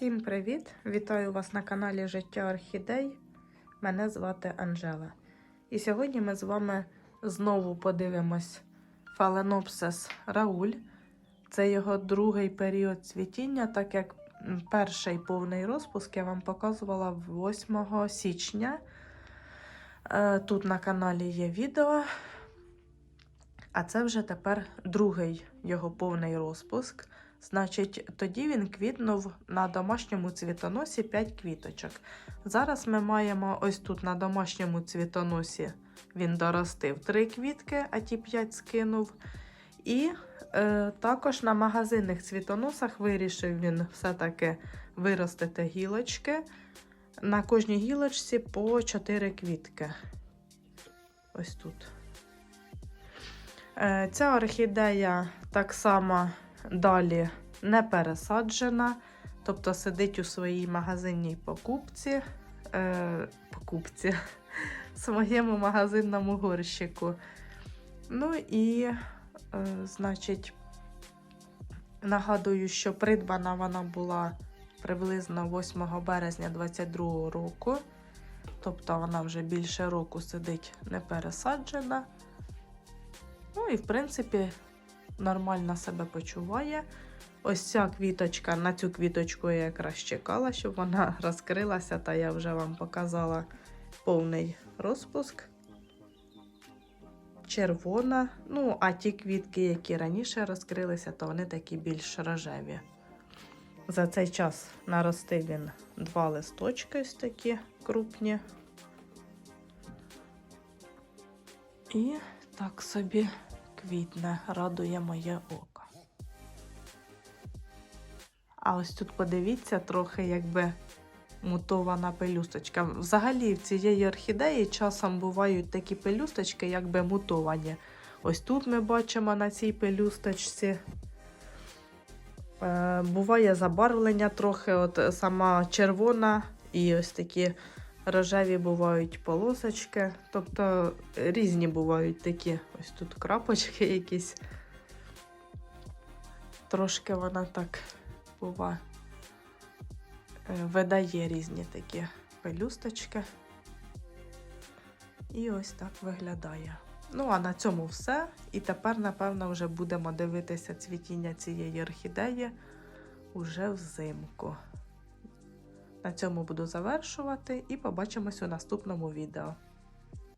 Всім привіт! Вітаю вас на каналі Життя Орхідей. Мене звати Анжела. І сьогодні ми з вами знову подивимось Phalaenopsis Рауль. Це його другий період цвітіння, так як перший повний розпуск я вам показувала 8 січня. Е, Тут на каналі є відео. А це вже тепер другий його повний розпуск. Значить, тоді він квітнув на домашньому цвітоносі 5 квіточок. Зараз ми маємо ось тут на домашньому цвітоносі він доростив 3 квітки, а ті 5 скинув. І е, також на магазинних цвітоносах вирішив він все-таки виростити гілочки. На кожній гілочці по 4 квітки. Ось тут. Е, Ця орхідея так само далі не пересаджена, тобто сидить у своїй магазинній покупці, е, покупці, своєму магазинному горщику. Ну і, е, значить, нагадую, що придбана вона була приблизно 8 березня 2022 року. Тобто вона вже більше року сидить не пересаджена. Ну і, в принципі, нормально себе почуває. Ось ця квіточка, на цю квіточку я якраз чекала, щоб вона розкрилася, та я вже вам показала повний розпуск. Червона. Ну, а ті квітки, які раніше розкрилися, то вони такі більш рожеві. За цей час наростив він два листочки ось такі крупні. І так собі квітне, радує моє око. А ось тут подивіться, трохи якби мутована пелюсточка. Взагалі в цієї орхідеї часом бувають такі пелюсточки, якби мутовані. Ось тут ми бачимо на цій пелюсточці. Е, буває забарвлення трохи, от сама червона і ось такі рожеві бувають полосочки. Тобто різні бувають такі. Ось тут крапочки якісь. Трошки вона так бува. е, Видає різні такі пелюсточки. І ось так виглядає. Ну, а на цьому все. І тепер, напевно, вже будемо дивитися цвітіння цієї орхідеї уже взимку. На цьому буду завершувати і побачимось у наступному відео.